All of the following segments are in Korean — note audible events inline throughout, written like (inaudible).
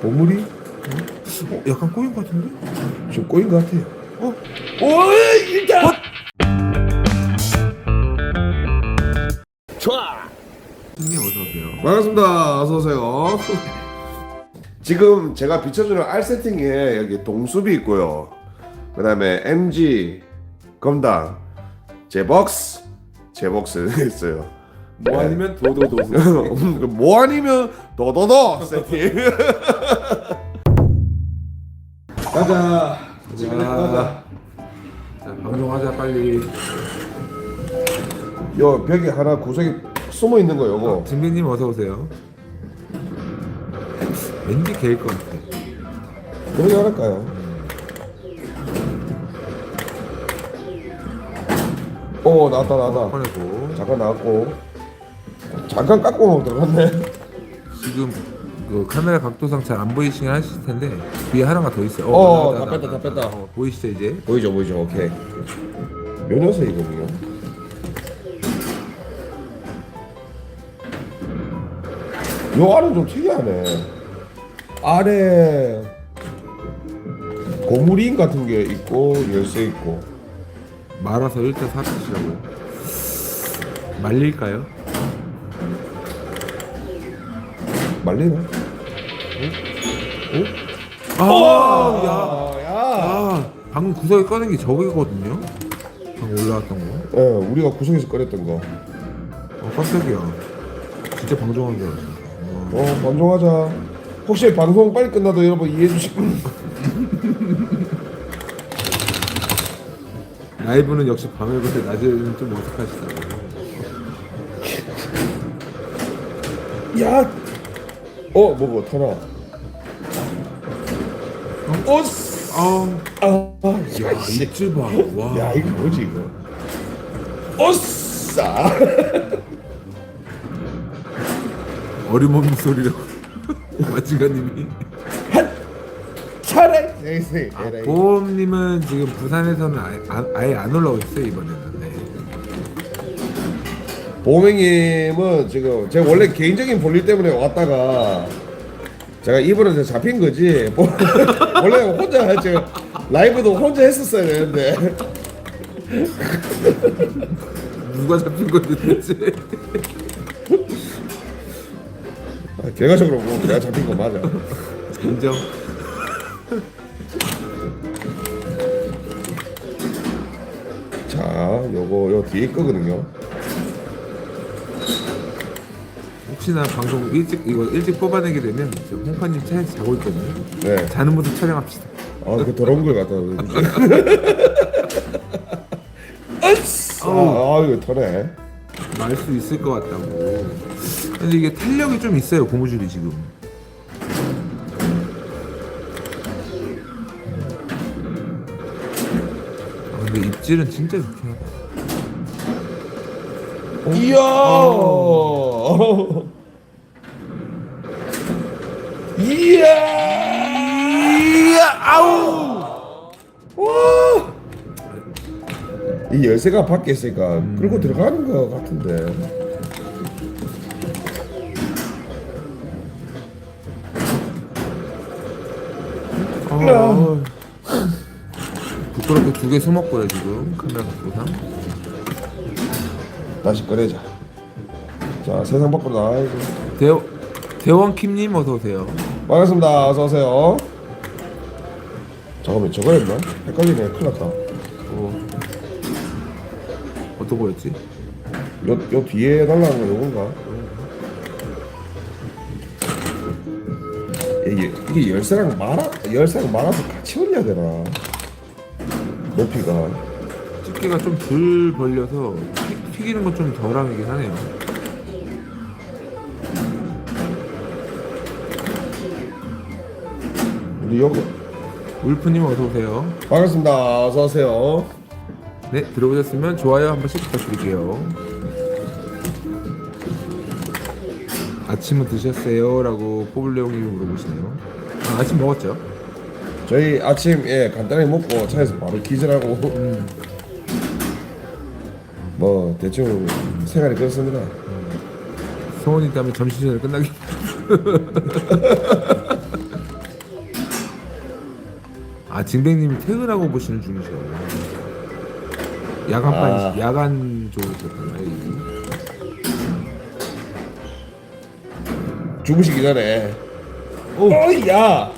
보물이 어, 약간 꼬인 것 같은데? 좀 꼬인 것 같아요. 어? 오, 일단. 형님 어서 오세요. 반갑습니다. 어서 오세요. 지금 제가 비춰주는 R 세팅에 여기 동숲이 있고요. 그 다음에 MG 검당 제벅스 제벅스 있어요. (laughs) 뭐 아니면 도도도. 뭐 아니면 더더더 세팅. (laughs) 가자. 집에 가자. 자, 방송하자 빨리. 요 벽에 하나 구석에 숨어 있는 거 요거. 진배님 어서 오세요. 왠지 개일 것 같아. 그러게 할까요? 오 나왔다 나왔다. 꺼내고 잠깐 나왔고 잠깐 깎고 들어갔네. 지금 그 카메라 각도상 잘 안 보이시긴 하실 텐데 뒤에 하나가 더 있어요. 어, 나왔다, 다 뺐다, 다 뺐다. 어, 보이시죠 이제? 보이죠 보이죠 오케이. 몇 녀석 이거든요. 요 안은 좀 특이하네. 아래 고무링 같은 게 있고 열쇠 있고. 말아서 일단 사주시라고. 말릴까요? 말리나? 아, 야. 아, 야. 아, 방금 구석에 꺼낸 게 저거거든요. 방금 올라왔던 거. 예, 우리가 구석에서 꺼냈던 거. 어, 깜짝이야. 진짜 방종한 줄 알았어. 어. 어, 방송하자. 혹시 방송 빨리 끝나도 여러분 이해해 주시고. (laughs) 라이브는 역시 밤에 볼때 낮에는 좀 어색하시다고. 야, 어, 뭐고 타나? 어, 쓰- 아, 아, 야, 야, 씨. 입질 봐. 와. 야, 이거 뭐지 이거? 어싸. (laughs) 어림없는 소리로. (laughs) 마지가님이. 차례. 네네. 아, 보험님은 지금 부산에서는 아예, 안- 아예 안 올라오고 있어요, 이번에는. 네. 보명님은 지금 제가 원래 개인적인 볼일 때문에 왔다가 제가 이번에 잡힌 거지. 뭐, (laughs) 원래 혼자 제가 라이브도 혼자 했었어야 되는데. 누가 잡힌 도대체. 아, 결과적으로 뭐 내가 잡힌 거 맞아. 인정. 자, 요거 요 뒤에 거거든요. 혹시나 방송 일찍 이거 일찍 뽑아내게 되면 저 홍파님 차에서 자고 있거든요. 네. 자는 모습 촬영합시다. 아, 그 더러운 걸 갖다 놓는데. 아, 아, 이거 터네. 말수 있을 것 같다고. 근데 이게 탄력이 좀 있어요 고무줄이 지금. 아, 근데 입질은 진짜 좋긴 하다. 이야. 이야. 아우. 와. 이 열쇠가 밖에 있으니까 끌고 들어가는 거 같은데. 아, 부끄럽게 두 개 숨었고요 지금 카메라 각도상. 다시 꺼내자. 자, 세상 밖으로 나와야지. 대원 대원킴님 어서 오세요. 반갑습니다. 어서 오세요. 잠깐만 저거였나? 헷갈리네. 큰일 났다. 어, 어떤 거였지? 요, 요 뒤에 날라간 거 요건가? 이게, 이게 열쇠랑 말아, 열쇠랑 말아서 같이 올려야 되나? 높이가. 집게가 좀 덜 벌려서 튀- 튀기는 건 좀 덜하긴 하네요. 우리 여기 울프님 어서 오세요. 반갑습니다. 어서 오세요. 네 들어보셨으면 좋아요 한 번씩 부탁드릴게요. 아침은 드셨어요? 라고 포블레옹님이 물어보시네요. 아, 아침 먹었죠? 저희 아침 예 간단히 먹고 차에서 바로 기절하고 뭐 대충 생활이 그렇습니다. 소원이 있다면 점심시간에 끝나기. (laughs) 아 진백님이 퇴근하고 보시는 중이셔. 야간 반 아. 야간 쪽으로 보셨나요? 주무시기 전에. 오. 어이야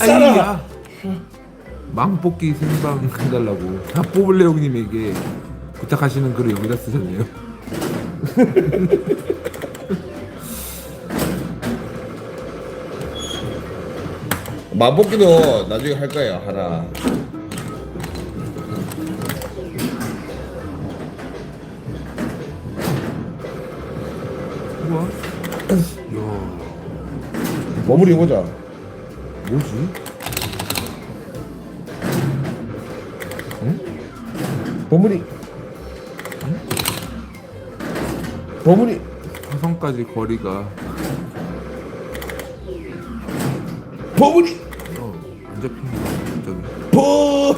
아이야. 망뽑기 생방 해달라고 다 뽑을래 형님에게 부탁하시는 글을 여기다 쓰셨네요. (laughs) 만복기도 나중에 할 거예요 하나. 우와. 야, 버무리 보자. 뭐지? 버무리. 버무리. 화성까지 거리가 버무리. 어, 안 잡히네. 저기. 버.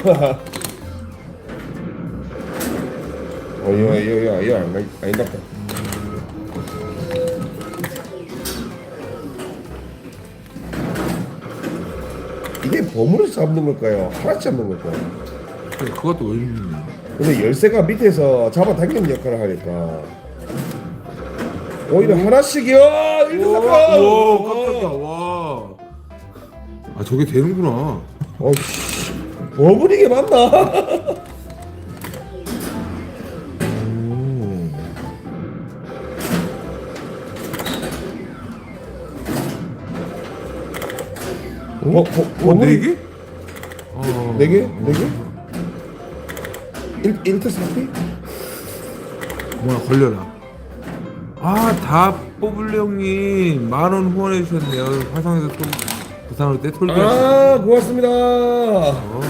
어, 이거 이거 이거 이거 안 아니다. 이게 버무리 잡는 걸까요? 하나씩 잡는 걸까요? 그래, 그것도 의미네. 근데 열쇠가 밑에서 잡아당기는 역할을 하니까 오히려 하나씩이요. 일등 오, 사건. 오, 깜짝이야. 와. 아 저게 되는구나. 어 씨, 버무리게 맞나? (laughs) 어, 버, 어, 버무리 네 개? 어, 네 개? 네 개? 일, 일트 사피? 뭐야 걸려라. 아, 다 뽑을래 형님 만원 후원해 주셨네요. 화성에서 또 부산으로 때 톨비. 아, 고맙습니다. 어.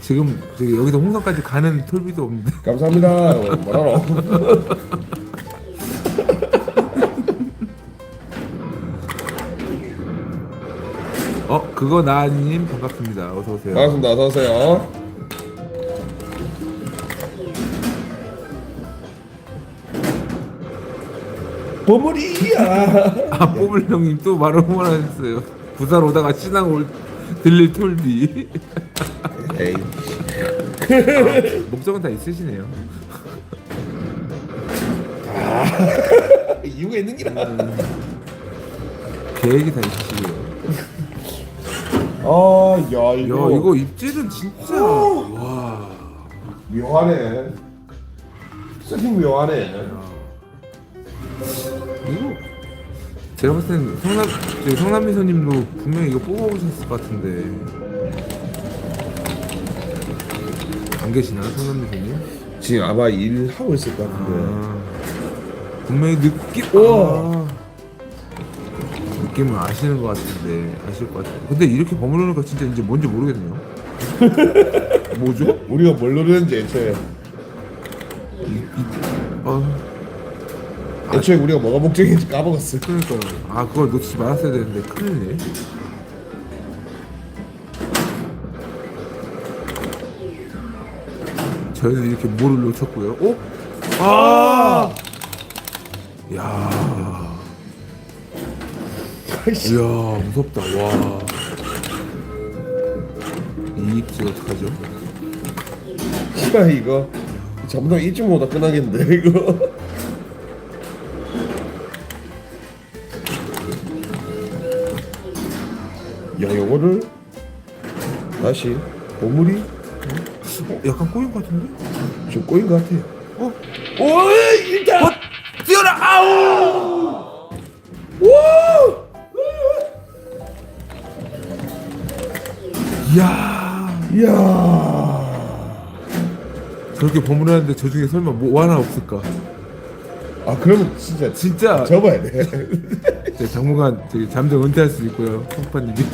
지금 저기 여기서 홍성까지 가는 톨비도 없는데. 감사합니다. 어, (laughs) 뭐라노? 그거 나님 반갑습니다. 어서 오세요. 반갑습니다. 어서 오세요. 버무리야. (laughs) 아, 뽑을 형님 또만원 후원하셨어요. 부산 오다가 신앙 올 들릴 톨비. (laughs) 에이. 목적은 다 있으시네요. (laughs) 이유가 있는 기라. 계획이 다 있으시고요. 아, 야 야, 이거, 이거 입질은 진짜 와. 묘하네. 세팅 묘하네. 이거 제가 봤을 땐 성남 저기 성남 미소님도 분명히 이거 뽑아보셨을 것 같은데 안 계시나 성남 미소님? 지금 아마 일 하고 있을 것 같은데. 아, 분명히 느낌 우와. 아, 느낌을 아시는 것 같은데 아실 것 같아요. 근데 이렇게 버무리니까 진짜 이제 뭔지 모르겠네요. (laughs) 뭐죠? 우리가 뭘 노리는지 애초에 아, 애초에 우리가 뭐가 목적인지 까먹었어. 그러니까 아 그걸 놓치지 말았어야 되는데 큰일이네. 저희는 이렇게 뭐를 놓쳤고요. 어? 아! 야, 아 이야 무섭다. 와. 이 입지 어떡하죠? 씨발 이거 잠도 일찍 못하 끝나겠는데 이거. 야 요거를 다시 보물이 어, 약간 꼬인 것 같은데? 좀 꼬인 것 같아요. 어? 오이 일단. 저렇게 버무리는데 저 중에 설마 뭐 하나 없을까? 아 그러면 진짜 진짜 접어야 돼. (laughs) 네, 당분간 저기 잠정 은퇴할 수 있고요. 성파님이. (laughs)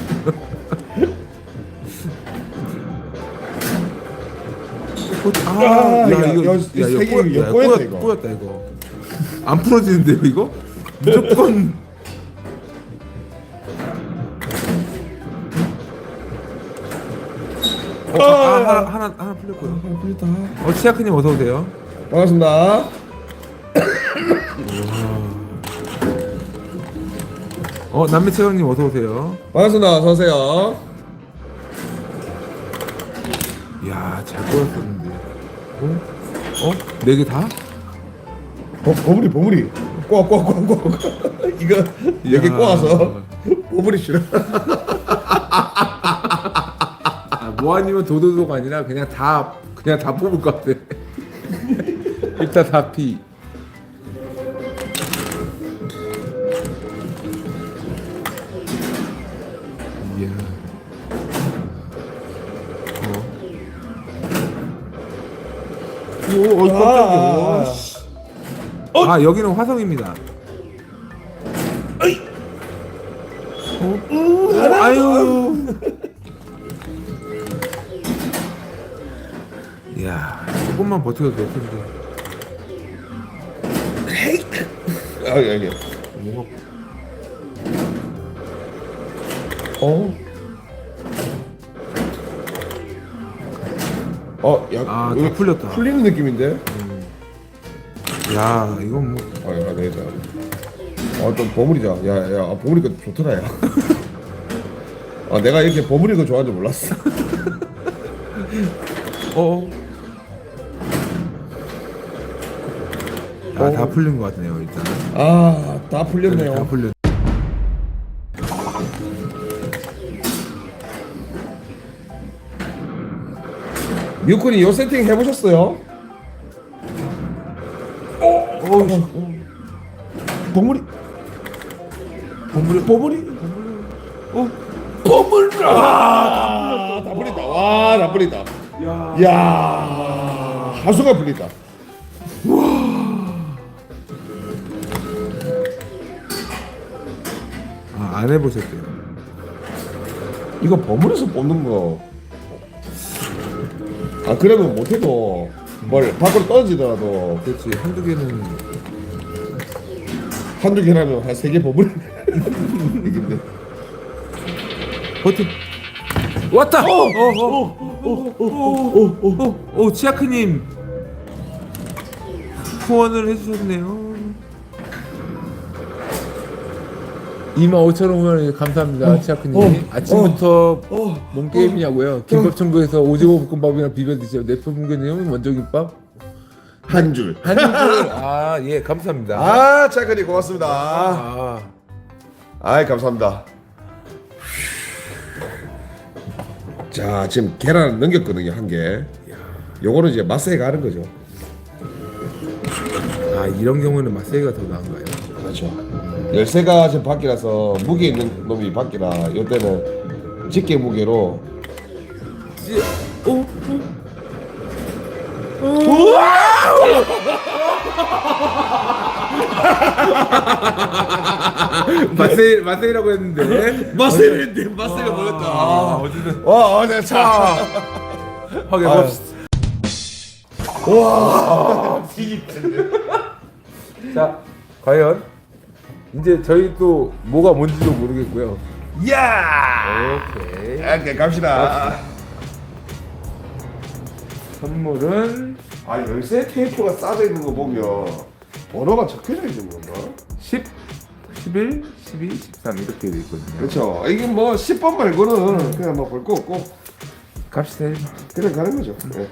아, 아, 야, 야, 이거, 야, 야, 이 이거 세 개, 꼬였, 야, 꼬였다, 꼬였, 이거. 꼬였다 이거. 안 풀어지는데요 이거? 무조건. 어, 아, 아, 하나 하나 하나 풀렸고요. 아, 그렇다. 어 치아크님 어서 오세요. 반갑습니다. 어 남매 최강님 어서 오세요. 반갑습니다. 어서 오세요. 이야 잘 꼬였었는데. 어? 어? 네 개 다? 보, 보물이 보물이 꼬꼬꼬꼬 이거 여기 야. 꼬아서 (laughs) 보물이 싫어. (laughs) 아, 뭐 아니면 도도도가 아니라 그냥 다 그냥 다 뽑을 것 같아. (laughs) 일단 다 피. 이야. 어. 오, 어, 깜짝이야. 아. 씨. 아, 여기는 화성입니다. 어? 아유. 야, 조금만 버텨도 될 텐데. 아 여기. 뭐가 어. 어, 야, 아, 이거 다 풀렸다. 풀리는 느낌인데? 야, 이건 뭐 아, 야, 내자. 아, 또 보물이자. 야, 야, 아, 거 좋더라, 야. 아, 내가 이렇게 보물이 거 좋아하는 줄 몰랐어. (laughs) 어. 아, 어. 다 풀린 것 같네요, 일단. 아, 다다 풀렸네요. 풀렸. 뮤콘이 요 세팅 해보셨어요? 어, 어, 보물이, 보물이 보물이, 어, 보물, 아, 다 풀린다. 와, 다 풀린다. 야. 야, 하수가 풀린다. 안 해보셨대요. 이거 버무려서 뽑는 거. 아 그래도 못해도 뭘 밖으로 떨어지더라도 그렇지 한두 개는 한두 개라면 한 세 개 버무려. 이긴데. 버튼 왔다. 오오오오오오오 치아크님 후원을 해주셨네요. 25,000원 후원 감사합니다, 치아크님. 어, 아침부터 어, 뭔 게임이냐고요? 김밥 천국에서 오징어 볶음밥이랑 비벼 드세요. 내품근님 먼저 김밥 한 줄. 한 줄. 아, 예, 감사합니다. 아 차근이 고맙습니다. 아, 아이 감사합니다. 자 지금 계란 넘겼거든요 한 개. 요거는 이제 맛세가 하는 거죠. 아 이런 경우는 마세이가 더 나은가요? 그렇죠. 열쇠가 지금 밖이라서 무게 있는 놈이 밖이라 이때는 집게 무게로. 오, 마세이 마세이라고 했는데 맛세인데 맛세가 뭐였다. 아 어쨌든. 와, 어, 네, 자. 확인 아. 봅시다. 와, 자 과연 이제 저희 또 뭐가 뭔지도 모르겠고요. 야! 오케이 오케이, 갑시다. 선물은 아, 열쇠 테이프가 싸져 있는 거 보면 번호가 적혀져 있는 건가? 10, 11, 12, 13 이렇게 돼 있거든요. 그렇죠. 이게 뭐 10번 말고는 그냥 뭐 볼 거 없고 갑시다. 그냥 가는 거죠. 네.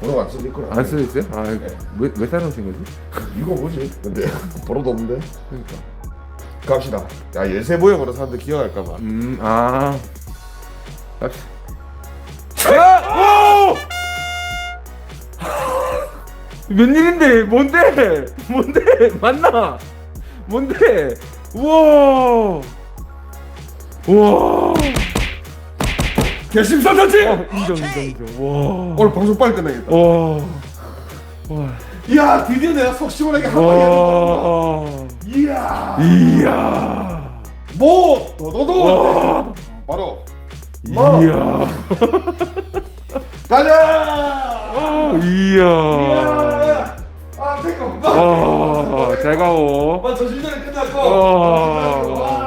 번호가 안 써져 있구나. 안 쓰여 있어요? 아 왜 왜 사놓으신 거지? (laughs) 이거 뭐지? 근데 (laughs) 번호도 없는데. 그러니까. 갑시다. 야, 열쇠 모형으로 사람들 기억할까 봐. 음, 아. 갑시다. 웬일인데? (laughs) 뭔데? 뭔데? 맞나? 뭔데? 우와! 우와! 결심사다지! 인정, 인정, 인정. 와. 오늘 방송 빨리 끝내겠다. 와. 와. 이야, 드디어 내가 속 시원하게 한마디 하는 거. 와. 이야. 이야. 뭐 도도도 바로 뭐 이야. (laughs) 가자 이야. 이야 아 잠깐 아, 잘 가오. 아 저실 전에 끝났고 아.